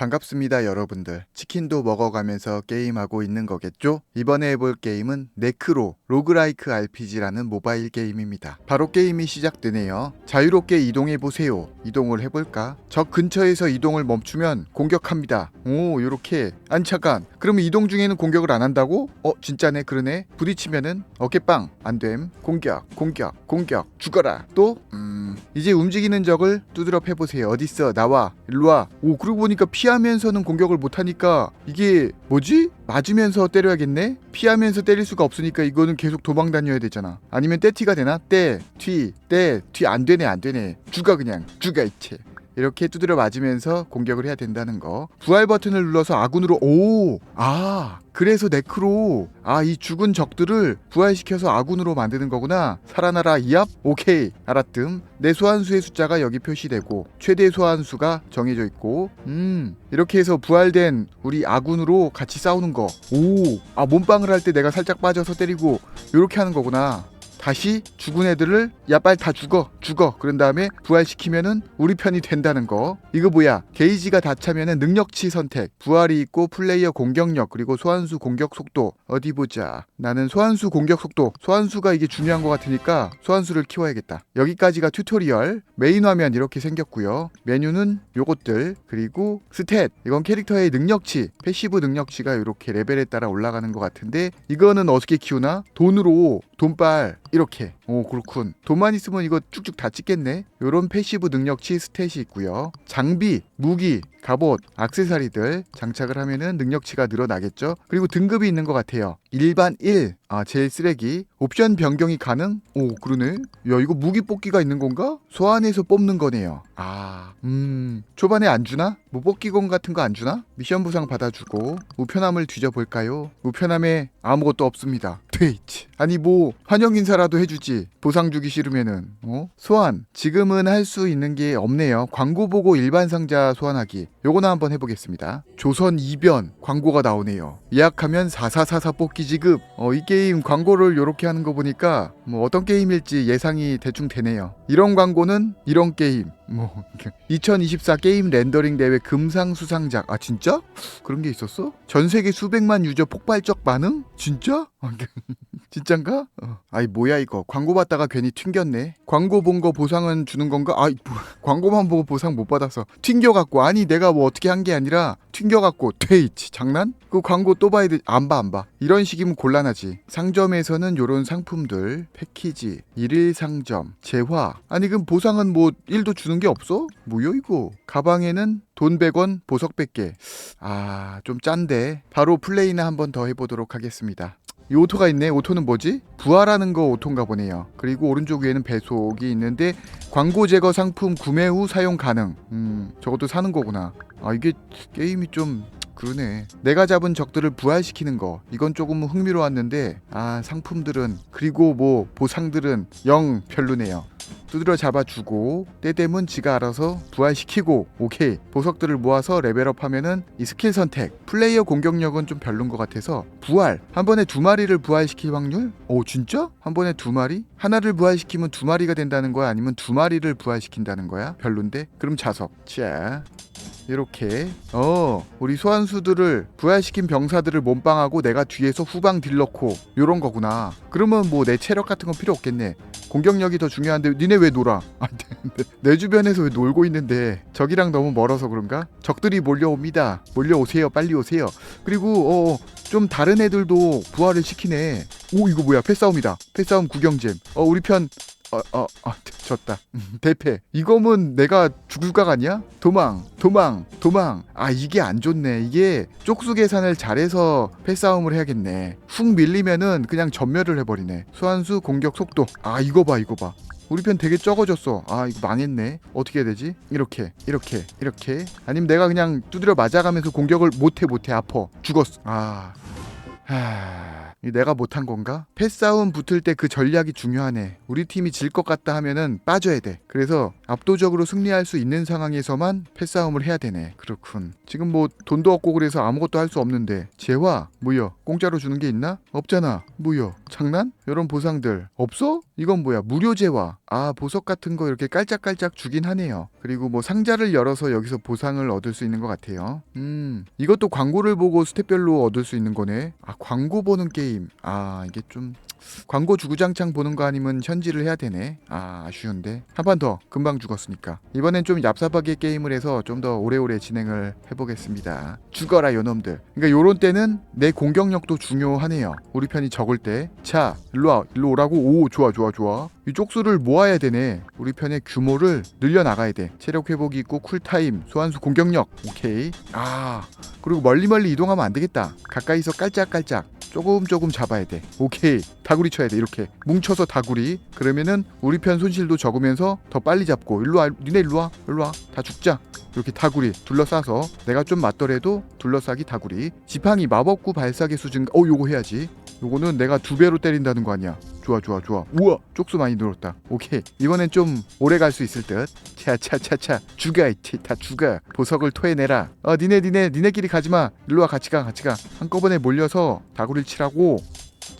반갑습니다, 여러분들. 치킨도 먹어가면서 게임하고 있는 거겠죠? 이번에 해볼 게임은 네크로 로그라이크 RPG라는 모바일 게임입니다. 바로 게임이 시작되네요. 자유롭게 이동해 보세요. 이동을 해볼까? 적 근처에서 이동을 멈추면 공격합니다. 오, 요렇게. 아니 잠깐. 그러면 이동 중에는 공격을 안 한다고? 어, 진짜네, 그러네. 부딪히면은 어깨빵 안 됨. 공격, 공격, 공격. 죽어라. 또 음, 이제 움직이는 적을 두드려 패보세요. 어딨어? 나와. 일로 와. 오, 그러고 보니까 피하면서는 공격을 못하니까 이게 뭐지? 맞으면서 때려야겠네? 피하면서 때릴 수가 없으니까 이거는 계속 도망 다녀야 되잖아. 아니면 떼티가 되나? 떼, 튀, 떼, 튀. 안 되네, 안 되네. 죽어 그냥. 죽어 이체. 이렇게 두드려 맞으면서 공격을 해야 된다는 거. 부활 버튼을 눌러서 아군으로 오! 아, 그래서 네크로 아, 이 죽은 적들을 부활시켜서 아군으로 만드는 거구나. 살아나라 이압? 오케이. 알았뜸. 내 소환수의 숫자가 여기 표시되고 최대 소환수가 정해져 있고 음, 이렇게 해서 부활된 우리 아군으로 같이 싸우는 거. 오! 아, 몸빵을 할 때 내가 살짝 빠져서 때리고 요렇게 하는 거구나. 다시 죽은 애들을 야 빨리 다 죽어 죽어. 그런 다음에 부활시키면은 우리 편이 된다는 거. 이거 뭐야? 게이지가 다 차면은 능력치 선택. 부활이 있고 플레이어 공격력 그리고 소환수 공격 속도. 어디 보자. 나는 소환수 공격 속도. 소환수가 이게 중요한 것 같으니까 소환수를 키워야겠다. 여기까지가 튜토리얼. 메인 화면 이렇게 생겼고요. 메뉴는 요것들. 그리고 스탯. 이건 캐릭터의 능력치 패시브 능력치가 이렇게 레벨에 따라 올라가는 것 같은데 이거는 어떻게 키우나? 돈으로. 돈빨 이렇게. 오 그렇군. 돈만 있으면 이거 쭉쭉 다 찍겠네 요런 패시브 능력치 스탯이 있고요 장비 무기 갑옷 악세사리들 장착을 하면은 능력치가 늘어나겠죠 그리고 등급이 있는 것 같아요 일반 1 아, 제일 쓰레기. 옵션 변경이 가능? 오, 그러네. 야, 이거 무기 뽑기가 있는 건가? 소환해서 뽑는 거네요. 아, 음. 초반에 안 주나? 뭐 뽑기공 같은 거 안 주나? 미션 보상 받아주고. 우편함을 뒤져볼까요? 우편함에 아무것도 없습니다. 트위치. 아니, 뭐, 환영 인사라도 해주지. 보상 주기 싫으면은. 어? 소환. 지금 은 할 수 있는 게 없네요. 광고 보고 일반 상자 소환하기. 요거나 한번 해보겠습니다. 조선 이변. 광고가 나오네요. 예약하면 4444 뽑기 지급. 어, 이 게임 광고를 요렇게 하는 거 보니까 뭐 어떤 게임일지 예상이 대충 되네요. 이런 광고는 이런 게임. 뭐 2024 게임 렌더링 대회 금상 수상작. 아 진짜? 그런 게 있었어? 전 세계 수백만 유저 폭발적 반응? 진짜? 아, 진짠가? 어. 아이 뭐야 이거 광고 봤다가 괜히 튕겼네. 광고 본 거 보상은 주는 건가? 아이 뭐, 광고만 보고 보상 못 받았어. 튕겨갖고 아니 내가 뭐 어떻게 한 게 아니라 튕겨갖고 트위치 장난? 그 광고 또 봐야 돼. 안 봐, 안 봐. 이런 식이면 곤란하지. 상점에서는 요런 상품들, 패키지, 일일 상점, 재화. 아니, 그럼 보상은 뭐 1도 주는 게 없어? 뭐야, 이거? 가방에는 돈 100원, 보석 100개. 아, 좀 짠데. 바로 플레이나 한번 더 해보도록 하겠습니다. 이 오토가 있네. 오토는 뭐지? 부활하는 거 오토인가 보네요. 그리고 오른쪽 위에는 배속이 있는데 광고 제거 상품 구매 후 사용 가능. 음, 저것도 사는 거구나. 아, 이게 게임이 좀 그러네. 내가 잡은 적들을 부활시키는 거. 이건 조금 흥미로웠는데 아, 상품들은 그리고 뭐 보상들은 영 별로네요. 두드려 잡아주고 때 되면 지가 알아서 부활시키고 오케이 보석들을 모아서 레벨업 하면은 이 스킬 선택 플레이어 공격력은 좀 별론 것 같아서 부활 한 번에 두 마리를 부활시킬 확률? 오 진짜? 한 번에 두 마리? 하나를 부활시키면 두 마리가 된다는 거야 아니면 두 마리를 부활시킨다는 거야? 별론데? 그럼 자석 자 이렇게 어 우리 소환수들을 부활시킨 병사들을 몸빵하고 내가 뒤에서 후방 딜 넣고 요런 거구나. 그러면 뭐 내 체력 같은 건 필요 없겠네. 공격력이 더 중요한데 니네 왜 놀아? 안 되는데 내 주변에서 왜 놀고 있는데? 적이랑 너무 멀어서 그런가? 적들이 몰려옵니다. 몰려오세요. 빨리 오세요. 그리고 어, 좀 다른 애들도 부활을 시키네. 오 이거 뭐야? 패싸움이다. 패싸움 구경잼. 어 우리 편 어, 어, 어, 졌다. 대패. 이거면 내가 죽을 각 아니야? 도망, 도망, 도망. 아, 이게 안 좋네. 이게 쪽수 계산을 잘해서 패싸움을 해야겠네. 훅 밀리면은 그냥 전멸을 해버리네. 소환수 공격 속도. 아, 이거 봐, 이거 봐. 우리 편 되게 적어졌어. 아, 이거 망했네. 어떻게 해야 되지? 이렇게, 이렇게, 이렇게. 아니면 내가 그냥 두드려 맞아가면서 공격을 못해, 못해, 아퍼. 죽었어. 아. 하... 이 내가 못한 건가? 패싸움 붙을 때 그 전략이 중요하네. 우리 팀이 질 것 같다 하면은 빠져야 돼. 그래서 압도적으로 승리할 수 있는 상황에서만 패싸움을 해야 되네. 그렇군. 지금 뭐 돈도 없고 그래서 아무것도 할 수 없는데 재화 뭐야? 공짜로 주는 게 있나? 없잖아. 뭐야? 장난? 이런 보상들 없어? 이건 뭐야? 무료 재화. 아 보석 같은 거 이렇게 깔짝깔짝 주긴 하네요. 그리고 뭐 상자를 열어서 여기서 보상을 얻을 수 있는 것 같아요. 음 이것도 광고를 보고 스텝별로 얻을 수 있는 거네. 아 광고 보는 게임. 아 이게 좀 광고 주구장창 보는 거 아니면 현질을 해야 되네. 아 아쉬운데 한 판 더 금방 죽었으니까 이번엔 좀 얍삽하게 게임을 해서 좀 더 오래오래 진행을 해보겠습니다. 죽어라 요놈들. 그러니까 요런 때는 내 공격력도 중요하네요. 우리 편이 적을 때. 자 일로 와 일로 오라고. 오 좋아 좋아 좋아. 이 쪽수를 모아야 되네. 우리 편의 규모를 늘려 나가야 돼. 체력 회복이 있고 쿨타임, 소환수 공격력. 오케이. 아 그리고 멀리 멀리 이동하면 안 되겠다. 가까이서 깔짝깔짝. 조금 조금 잡아야 돼. 오케이. 다구리 쳐야 돼. 이렇게 뭉쳐서 다구리. 그러면은 우리 편 손실도 적으면서 더 빨리 잡고. 일로 와. 니네 일로 와. 일로 와. 다 죽자. 이렇게 다구리 둘러싸서 내가 좀 맞더라도 둘러싸기 다구리. 지팡이 마법구 발사계 수준. 어 요거 해야지. 요거는 내가 두 배로 때린다는 거 아니야. 좋아 좋아 좋아. 우와 쪽수 많이 늘었다. 오케이. 이번엔 좀 오래 갈 수 있을 듯. 차차차차 죽어 이티 다 죽어. 보석을 토해내라. 어 니네 니네 니네끼리 가지마. 일로 와 같이 가 같이 가. 한꺼번에 몰려서 다구리를 치라고.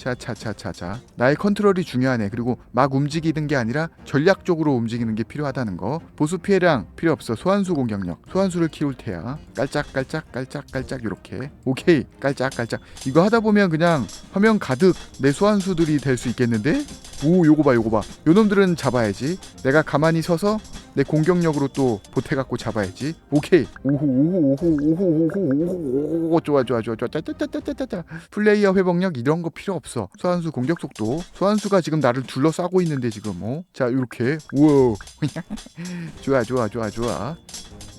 차차차차차. 나의 컨트롤이 중요하네. 그리고 막 움직이는 게 아니라 전략적으로 움직이는 게 필요하다는 거. 보수 피해량 필요 없어. 소환수 공격력. 소환수를 키울 테야. 깔짝깔짝 깔짝깔짝 이렇게. 오케이. 깔짝깔짝. 이거 하다 보면 그냥 화면 가득 내 소환수들이 될 수 있겠는데? 오 요거 봐 요거 봐. 요놈들은 잡아야지. 내가 가만히 서서 내 공격력으로 또 보태갖고 잡아야지. 오케이. 오호 오호 오호 오호 오호 오호 오호. 좋아 좋아 좋아 좋아. 짜짜짜짜짜짜. 플레이어 회복력 이런 거 필요 없어 소환수 공격 속도. 소환수가 지금 나를 둘러싸고 있는데 지금 어 자 이렇게. 우와. 좋아 좋아 좋아 좋아.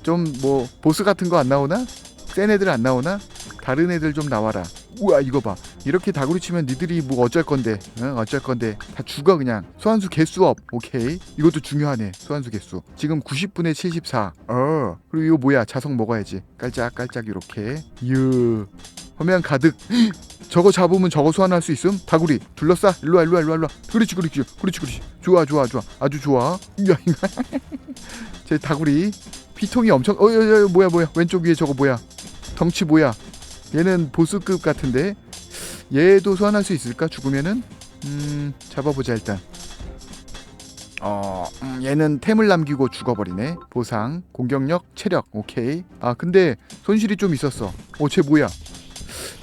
좀 뭐 보스 같은 거 안 나오나? 센 애들 안 나오나? 다른 애들 좀 나와라. 우와 이거 봐. 이렇게 다구리 치면 니들이 뭐 어쩔 건데? 응? 어쩔 건데? 다 죽어 그냥. 소환수 개수 업 오케이. 이것도 중요하네. 소환수 개수. 지금 90분에 74 어. 그리고 이거 뭐야? 자석 먹어야지. 깔짝깔짝 이렇게. 유 화면 가득. 저거 잡으면 저거 소환할 수 있음? 다구리 둘러싸. 일로와 일로와 일로와 일로와. 그렇지 그렇지 그렇지 그렇지. 좋아 좋아 좋아. 아주 좋아. 야 제 다구리. 피통이 엄청 어, 어, 어 뭐야 뭐야. 왼쪽 위에 저거 뭐야? 덩치 뭐야? 얘는 보스급 같은데. 얘도 소환할 수 있을까 죽으면은? 음 잡아보자 일단. 어 음, 얘는 템을 남기고 죽어버리네. 보상 공격력 체력. 오케이. 아 근데 손실이 좀 있었어. 어 쟤 뭐야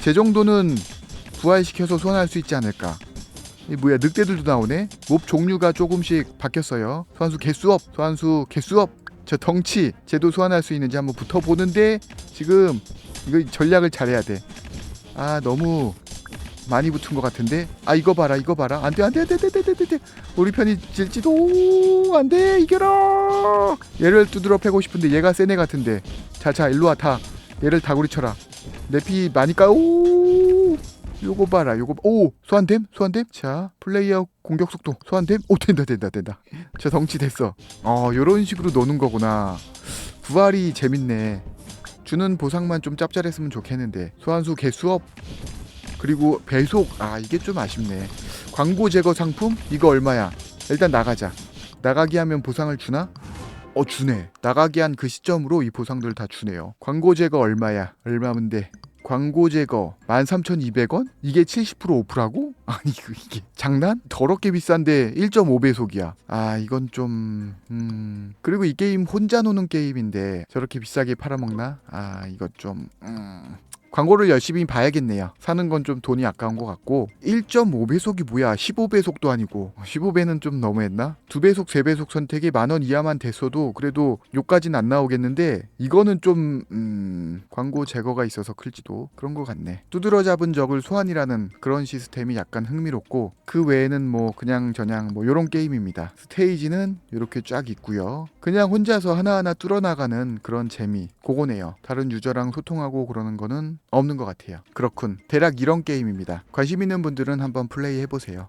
제 정도는 부활시켜서 소환할 수 있지 않을까. 이 뭐야 늑대들도 나오네? 몹 종류가 조금씩 바뀌었어요. 소환수 개수업 소환수 개수업. 저 덩치 쟤도 소환할 수 있는지 한번 붙어보는데 지금 이거 전략을 잘해야 돼 아 너무 많이 붙은 것 같은데? 아 이거 봐라 이거 봐라. 안돼 안돼 안돼 안돼 안돼 안돼 우리 편이 질지도 안돼 이겨라! 얘를 두드러 패고 싶은데 얘가 센애 같은데. 자자 일로 와다 얘를 다구리 쳐라 내피 많이 까 오! 요거 봐라 요거 오! 소환됨? 소환됨? 자 플레이어 공격 속도. 소환됨? 오 된다 된다 된다. 저 덩치 됐어. 어 요런 식으로 노는 거구나. 부활이 재밌네. 주는 보상만 좀 짭짤했으면 좋겠는데. 소환수 개수업. 그리고 배속. 아 이게 좀 아쉽네. 광고 제거 상품? 이거 얼마야? 일단 나가자. 나가기 하면 보상을 주나 어 주네 나가기 한그 시점으로 이 보상들 다 주네요 광고 제거 얼마야 얼마인데 광고 제거 13,200원? 이게 70% 오프라고? 아니 그 이게 장난? 더럽게 비싼데 1.5배속이야. 아 이건 좀... 음... 그리고 이 게임 혼자 노는 게임인데 저렇게 비싸게 팔아먹나? 아 이것 좀... 음... 광고를 열심히 봐야겠네요. 사는 건 좀 돈이 아까운 것 같고 1.5배속이 뭐야 15배속도 아니고 15배는 좀 너무했나? 2배속 3배속 선택이 만원 이하만 됐어도 그래도 요까진 안 나오겠는데 이거는 좀 음, 광고 제거가 있어서 클지도 그런 것 같네. 두드러 잡은 적을 소환이라는 그런 시스템이 약간 흥미롭고 그 외에는 뭐 그냥 저냥 뭐 요런 게임입니다. 스테이지는 이렇게 쫙 있고요. 그냥 혼자서 하나하나 뚫어나가는 그런 재미 그거네요. 다른 유저랑 소통하고 그러는 거는 없는 것 같아요. 그렇군. 대략 이런 게임입니다. 관심 있는 분들은 한번 플레이 해보세요.